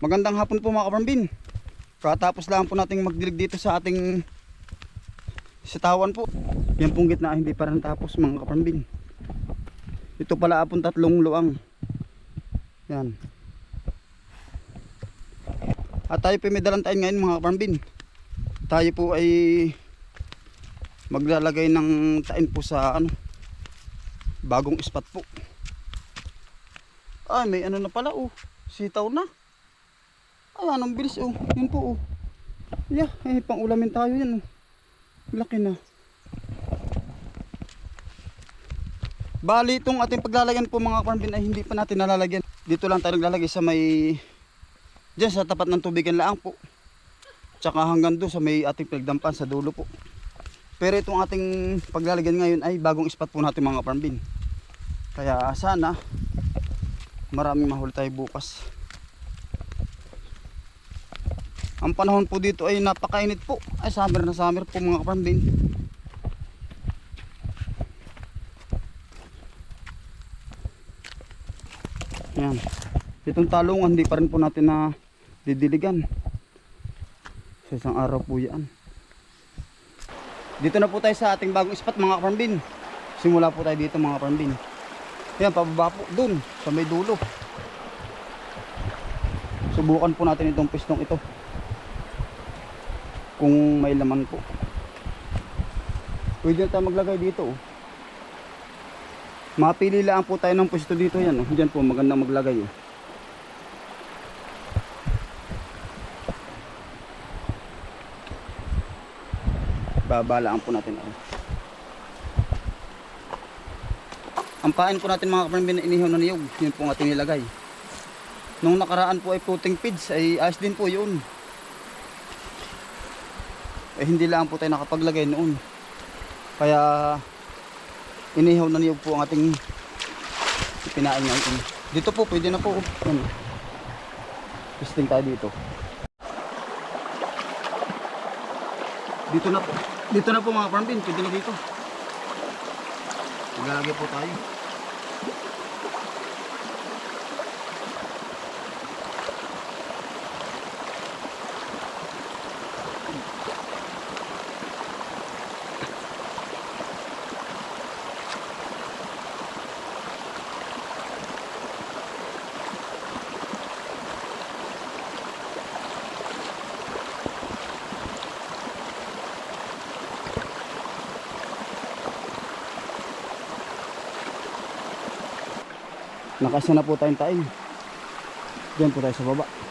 Magandang hapon po mga kaparambin. Katapos lang po nating magdilig dito sa ating sitawan po. Yan pong gitna hindi pa rin tapos mga kaparambin. Ito pala apong tatlong luang. Yan. At tayo po may dalang tayo ngayon mga kaparambin. Tayo po ay maglalagay ng tain po sa ano bagong spot po. Ay may ano na pala oh. Sitaw na. Ayan, ang bilis oh. Yun po oh. Yeah, eh, pang ulamin tayo yan oh. Laki na. Bali itong ating paglalagyan po mga karambin ay hindi pa natin nalalagyan. Dito lang tayo naglalagay sa may Diyan sa tapat ng tubigan laang po. Tsaka hanggang doon sa may ating pinagdampan sa dulo po. Pero itong ating paglalagyan ngayon ay bagong spot po natin mga karambin. Kaya sana maraming mahuli tayo bukas. Ang panahon po dito ay napakainit po. Ay summer na summer po mga kapambin. Yan. Itong talungan hindi pa rin po natin na didiligan. Sa isang araw po yan. Dito na po tayo sa ating bagong spot mga kapambin. Simula po tayo dito mga kapambin. Yan, pababa po dun sa may dulo. Subukan po natin itong pistong ito kung may laman po pwede na tayo maglagay dito oh. mapili lang po tayo ng pwesto dito yan oh. dyan po magandang maglagay oh. babalaan po natin oh. Ang pain po natin mga kapatid inihaw na niyog. Yun po ang ating nilagay. Nung nakaraan po ay floating feeds ay ayos din po yun. Eh hindi lang po tayo nakapaglagay noon. Kaya inihaw na niyog po ang ating pinain ngayon. Dito po pwede na po. Yan. Testing tayo dito. Dito na po. Dito na po mga parambin pwede na dito. Maglalagay po tayo nakasya na po tayong tain. Diyan po tayo sa baba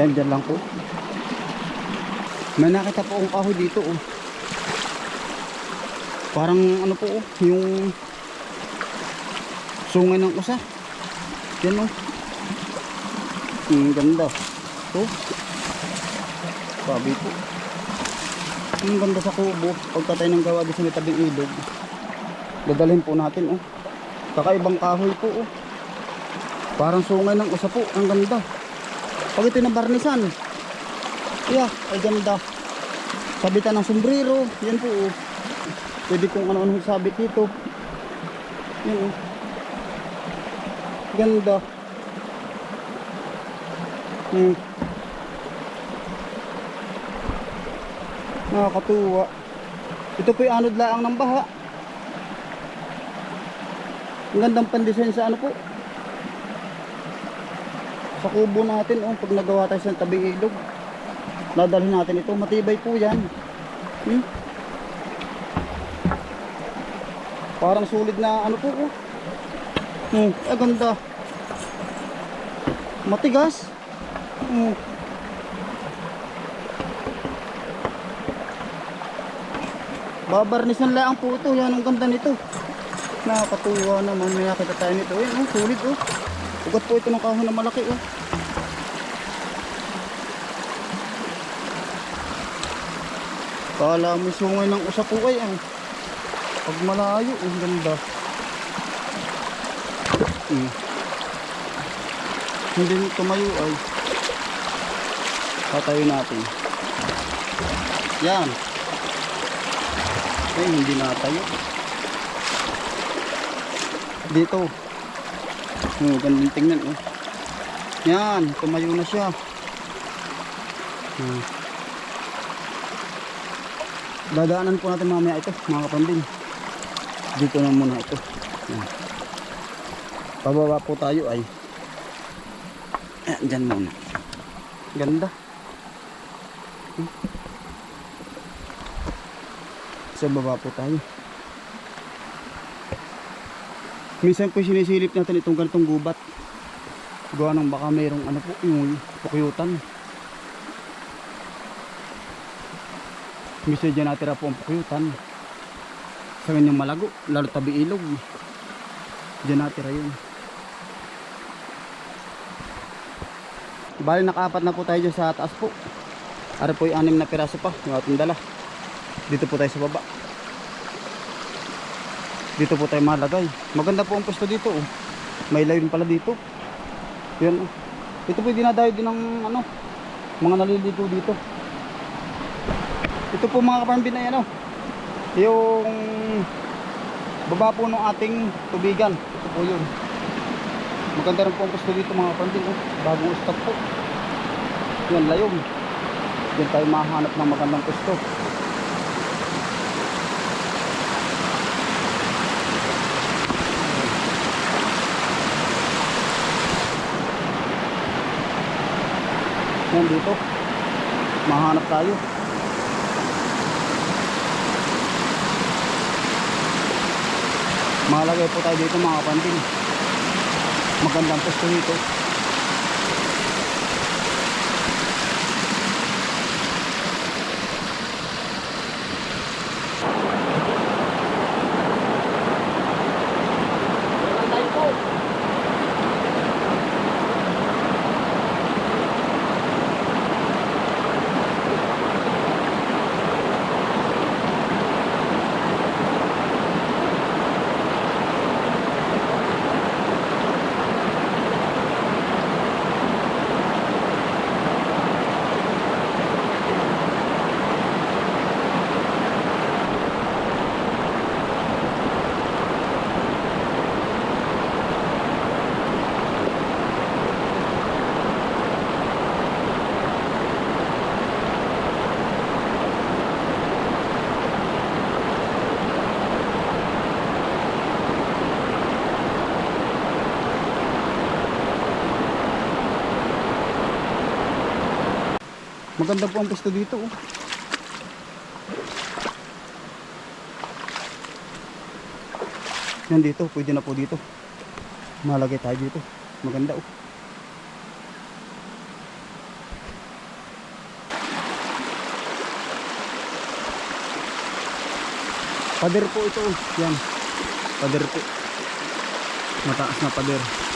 Dyan lang po. May nakita po akong kahoy dito oh. Parang ano po oh, yung sungay ng usa. Yan oh. Ang ganda. Oh. Sabi po. Ang ganda sa kubo. Pagka tayo ng gawa sa may tabing ilog. Dadalhin po natin oh. Kakaibang kahoy po oh. Parang sungay ng usa po. Ang ganda. Pag ito na barnisan. Yeah, ay ganda. Sabitan ng sombrero. Yan po. Oh. Pwede kong ano-ano sabit dito. Yan oh. Ganda. Hmm. Nakakatuwa. Ito po yung anod laang ng baha. Ang gandang pandesign sa ano po. Sa kubo natin, oh, pag nagawa tayo sa tabing ilog. Dadalhin natin ito. Matibay po yan. Hmm? Parang sulit na ano po. Oh. Hmm, ah, ganda. Matigas. Mm. Babarnisan lang po ito. Yan ang ganda nito. Nakakatuwa naman. May nakita tayo nito. Yan oh, sulit oh. Ugat po ito ng kahon na malaki oh. Kala mo sungay ng usa po ay ah. Pag malayo, ang ganda. Hmm. Hindi tumayo ay. Tatayo natin. Yan. Ay, hindi natayo. Dito. Oh, gandang tingnan oh. Yan, tumayo na siya. Hmm. Dadaanan po natin mamaya ito, mga kapambing. Dito na muna ito. Yan. Pababa po tayo ay. Eh, dyan muna. Ganda. Hmm. Sa baba po tayo. Minsan po sinisilip natin itong ganitong gubat. Gawa ng baka mayroong ano po, yung pukyutan. Minsan dyan natira po ang pukyutan. Sa kanyang malago, lalo tabi ilog. Dyan natira yun. Bali nakaapat na po tayo dyan sa taas po. Ara po yung anim na piraso pa, yung ating dala. Dito po tayo sa baba. Dito po tayo malagay. Maganda po ang pwesto dito. Oh. May layon pala dito. Yan. Oh. Ito po dinadayo din ng ano, mga naliligo dito. Ito po mga kaparambin na yan. Oh. Yung baba po ng ating tubigan. Ito po yun. Maganda rin po ang pwesto dito mga kaparambin. Oh. Bagong stock po. Yan, layon. Diyan tayo mahanap ng magandang pwesto. Yan dito. Mahanap tayo. Malagay po tayo dito mga kapandin. Magandang pwesto dito. Maganda po ang pwesto dito. Oh. Yan dito, pwede na po dito. Malagay tayo dito. Maganda oh. Pader po ito. oh. Yan. Pader po. Mataas na pader.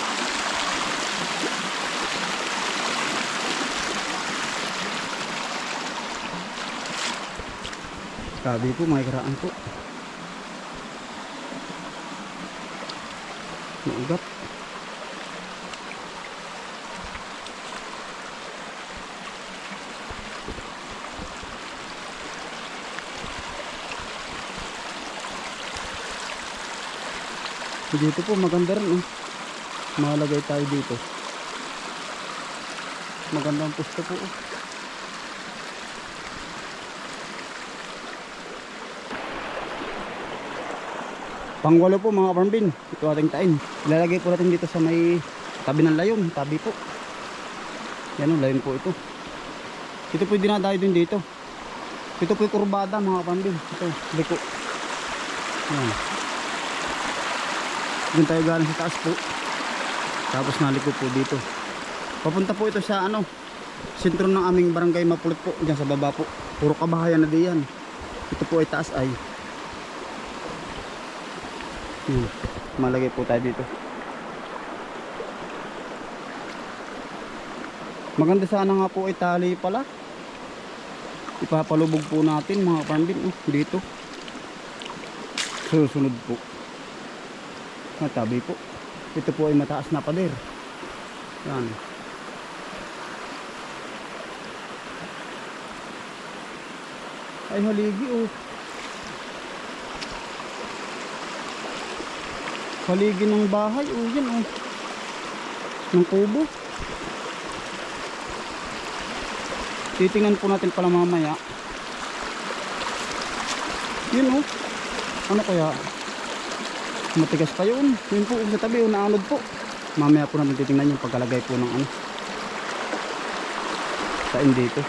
Grabe po, may karaan po. Maugat. Dito po maganda rin oh. Malagay tayo dito. Magandang pusto po oh. Pangwalo po mga farmbin. Ito ating tain. Ilalagay po natin dito sa may tabi ng layon. Tabi po. Yan o, layon po ito. Ito po yung dinadayo din dito. Ito po yung kurbada mga farmbin. Ito, liko. Yan. Doon tayo galing sa taas po. Tapos naliko po dito. Papunta po ito sa ano, sentro ng aming barangay Mapulot po, diyan sa baba po. Puro kabahayan na diyan. Ito po ay taas ay. Hmm. Malagay po tayo dito. Maganda sana nga po ay tali pala. Ipapalubog po natin mga farmbin oh, dito. Susunod po. Matabi po. Ito po ay mataas na pader. Yan. Ay haligi oh. Haligi ng bahay oh yan oh. Ng kubo. Titingnan po natin pala mamaya. Yun oh. Ano kaya? Matigas pa yun. Yun po sa tabi, oh, naanod po. Mamaya po natin titingnan yung pagkalagay po ng ano. Tain dito.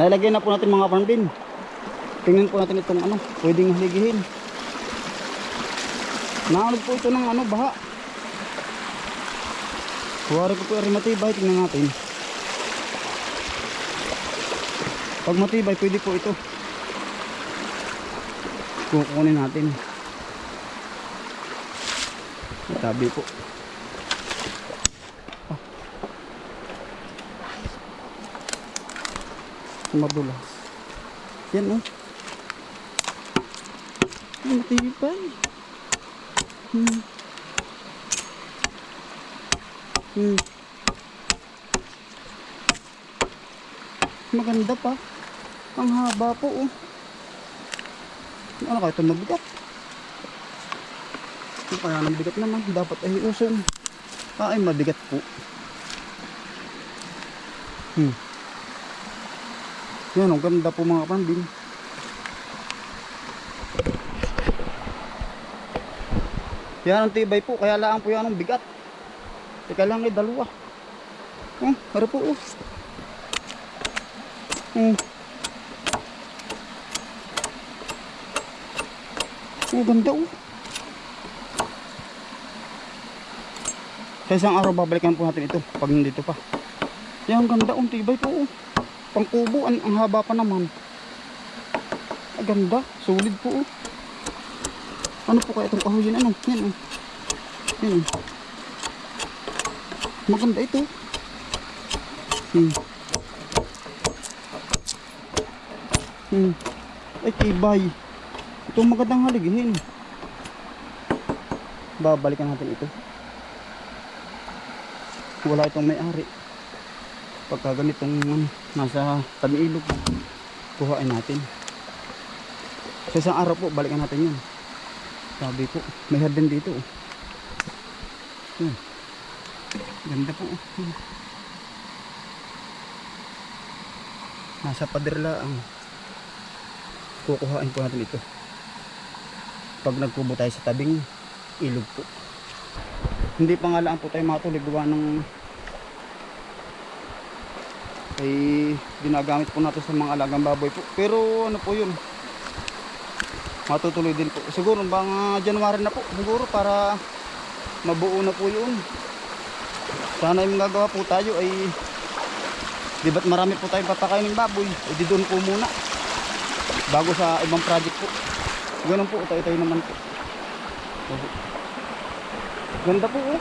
Nalagay na po natin mga farm bin. Tingnan po natin itong ano, pwedeng haligihin. Naanod po ito ng ano, baha. Kuwari ko po yung matibay, tingnan natin. Pag matibay, pwede po ito. Kukunin natin. Tabi po. Ah. Madulas. Yan oh. Ay, matibay. Hmm. Hmm. Maganda pa. Ang haba po oh. Ano kaya ito mabigat? Ano kaya nang bigat naman? Dapat ay usong. Ah, ay mabigat po. Hmm. Yan, ang ganda po mga pambin. Yan ang tibay po, kaya lang po yan ang bigat. Teka lang, eh, dalawa. Oh, para po, oh. Oh. Oh, ganda, oh. Sa isang araw, babalikan po natin ito, pag nandito pa. Yan, ang ganda, oh, tibay po, oh. Pangkubo, ang, ang haba pa naman. Ang ganda, solid po, oh. Ano po kaya itong kahoyin? Ano? Yan, oh. Yan, oh. Maganda ito. Hmm. Hmm. Ay, tibay. Ito ang magandang haligihin. Babalikan natin ito. Wala itong may-ari. Pagka ganitong ano, nasa tabi ilog, kuhain natin. Sa isang araw po, balikan natin yun. Sabi ko, may hardin dito. Hmm. Ganda po. oh. Nasa paderla ang kukuhain po natin ito. Pag nagkubo tayo sa tabing ilog po. Hindi pa nga lang po tayo matuloy gawa ng ay ginagamit po natin sa mga alagang baboy po. Pero ano po yun? Matutuloy din po. Siguro mga January na po. Siguro para mabuo na po yun. Sana yung gagawa po tayo ay di ba't marami po tayong papakain ng baboy. E di doon po muna. Bago sa ibang project po. Ganun po. Tayo-tayo naman po. Ganda po oh.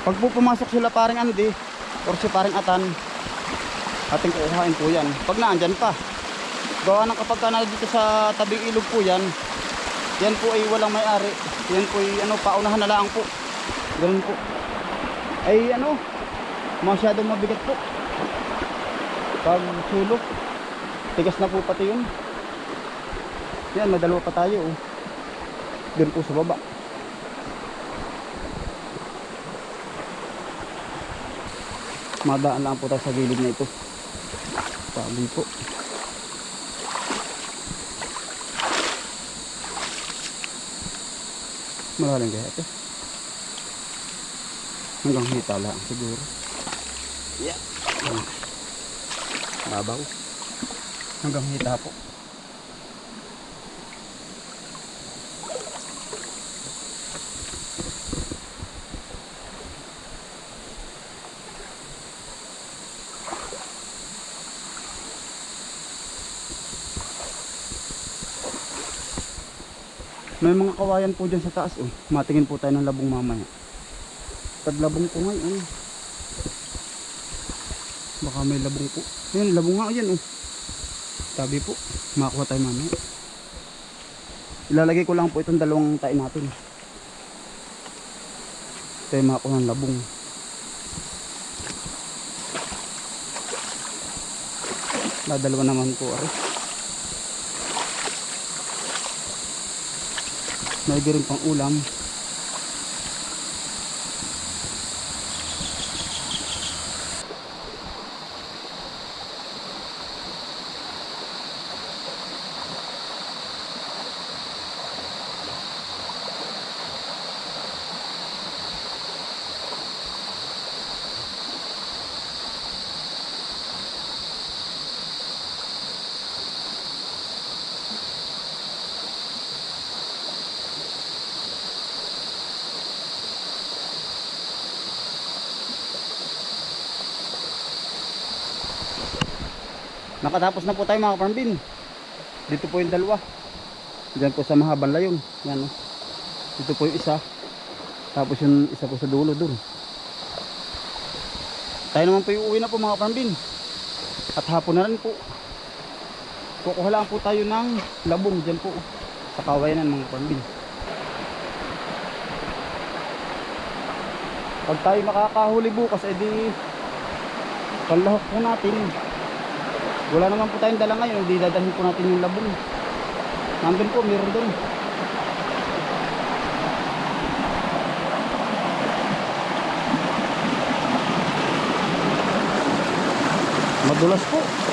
Pag po pumasok sila paring Andy or si paring Atan, ating kukuhain po yan. Pag naandyan pa. Gawa ng kapag ka na dito sa tabing ilog po yan, yan po ay walang may-ari. Yan po ay ano, paunahan na lang po. Ganun po. Ay ano, masyadong mabigat po. Pag sulok, tigas na po pati yun. Yan, may dalawa pa tayo. Oh. Doon po sa baba. Madaan lang po tayo sa gilid na ito. Sabi po. Malalim kaya ito. Hanggang hita lang siguro. Yeah. Babaw. Hanggang hita po. May mga kawayan po dyan sa taas. Oh. Matingin po tayo ng labong mamaya. Tadlabong po ngayon. Baka may labong po. Ayun, labong nga yan. Oh. Sabi po, makakuha tayo mamaya. Ilalagay ko lang po itong dalawang tayo natin. Tayo makakuha ng labong. Dadalawa naman po. Ari. May rin pang ulam. Nakatapos na po tayo mga kaparambin. Dito po yung dalawa. Diyan po sa mahabang layon. Yan oh. Dito po yung isa. Tapos yung isa po sa dulo dun. Tayo naman po yung uwi na po mga kaparambin. At hapon na rin po. Kukuha lang po tayo ng labong dyan po. Sa kawayanan mga kaparambin. Pag tayo makakahuli bukas, edi kalahok po natin. Wala naman po tayong dala ngayon, hindi dadalhin po natin yung labong. Nandun po, meron doon. Madulas po.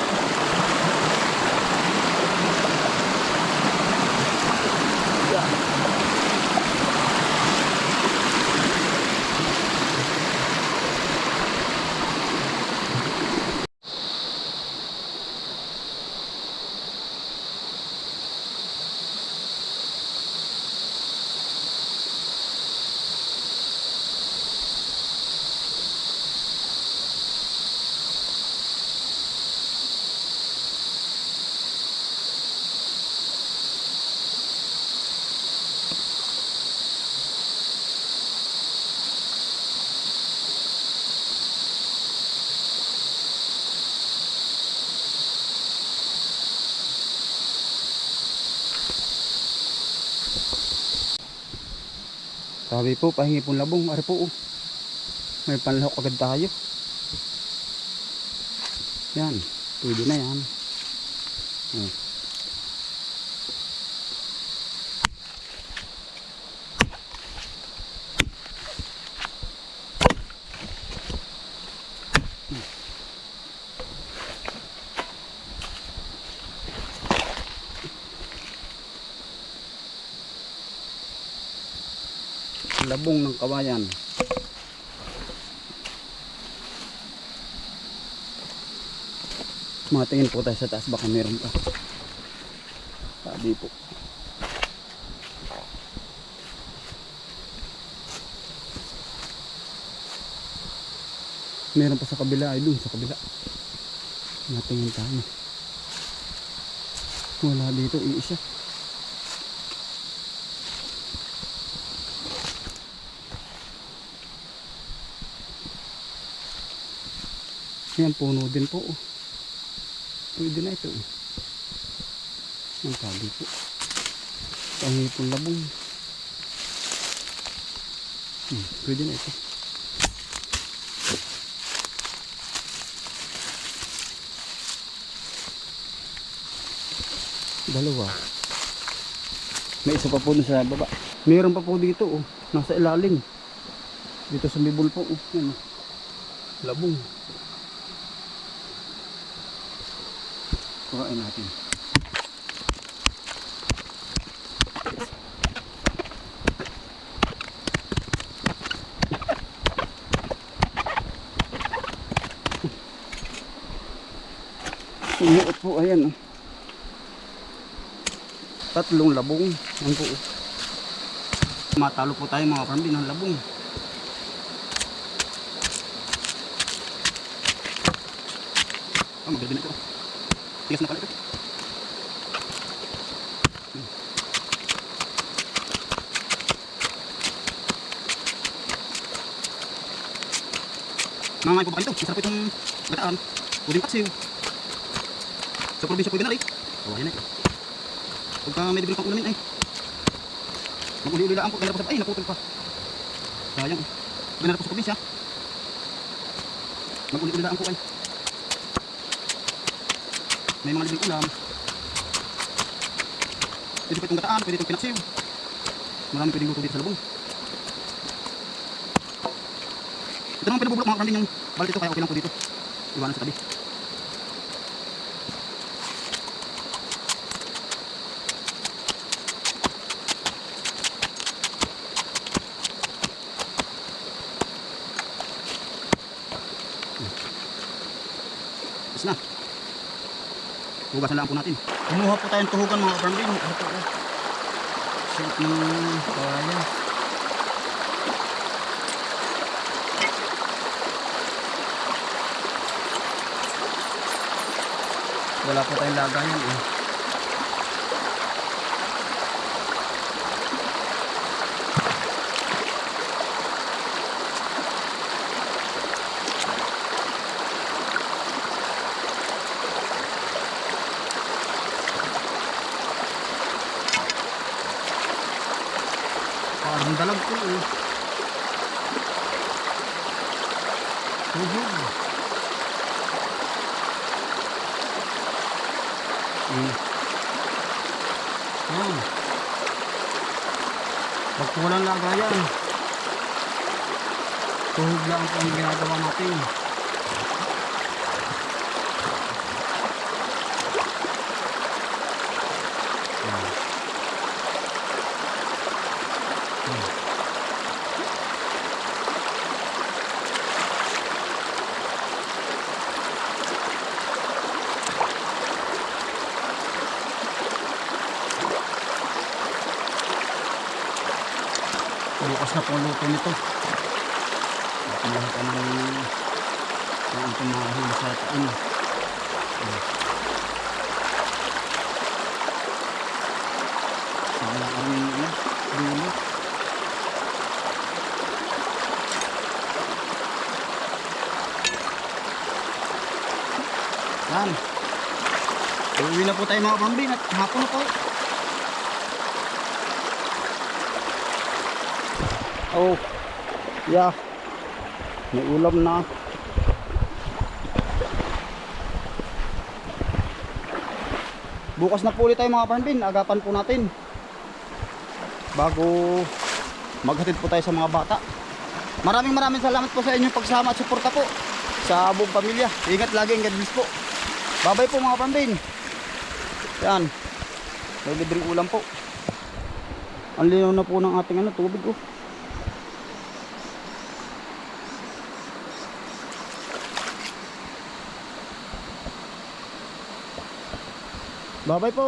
Sabi po, pahingi pong labong. Ari po, oh. may panlahok agad tayo. Yan, pwede na yan. Oh. labong ng kawayan. Matingin po tayo sa taas baka meron pa. Sabi po. Meron pa sa kabila ay dun sa kabila. Matingin tayo. Wala dito iisa Yan, puno din po. oh. Pwede na ito. oh. Ang tabi po. Pangipon labong. Hmm, pwede na ito. Dalawa. May isa pa po dun sa baba. Meron pa po dito oh. Nasa ilalim. Dito sa mibol po. Oh. Yan, oh. Labong. Kuhain natin. Umuot po, ayan. Oh. Tatlong labong. Yan po. oh. Matalo po tayo mga parambin ng labong. Oh, maganda na ito. Tigas na pala ito. Mamay po ba kayo ito? Masarap itong gataan. Puding paksiw. Sa probinsya po yung binari. Kawahin na ito. Oh, Pagka may libre pang ulamin ay. Mag-uli-uli lang po. Ganda pa sa ay naputol pa. Sayang. Ganda pa sa probinsya. Mag-uli-uli lang po ay. May mga libreng ulam. Pwede po itong gataan, pwede itong pinaksiw. Marami pwedeng luto dito sa lubong. Ito naman pinabubulok mga kambing yung balit ito kaya okay lang po dito. Iwanan sa tabi. Hugasan lang po natin. Kumuha po tayong tuhugan mga kambing. Ito po. Sarap ng kaya. Wala po tayong lagayan eh. Parang dalag po eh. Tuhog. Mm. Yan. Lagayan, tuhog lang ang ginagawa natin. Yan. Hmm. Ang luto nito. Lahat ang ang tumahil sa ano. Wala ang ano, dulo. Yan. Uwi na po tayo mga pambin at hapon po. Oh, yeah. May ulam na. Bukas na po ulit tayo mga parmbin. Agapan po natin. Bago maghatid po tayo sa mga bata. Maraming maraming salamat po sa inyong pagsama at suporta po sa buong pamilya. Ingat lagi God bless po. Babay po mga parmbin. Yan. May libreng ulam po. Ang linaw na po ng ating ano, tubig oh. Bye-bye po.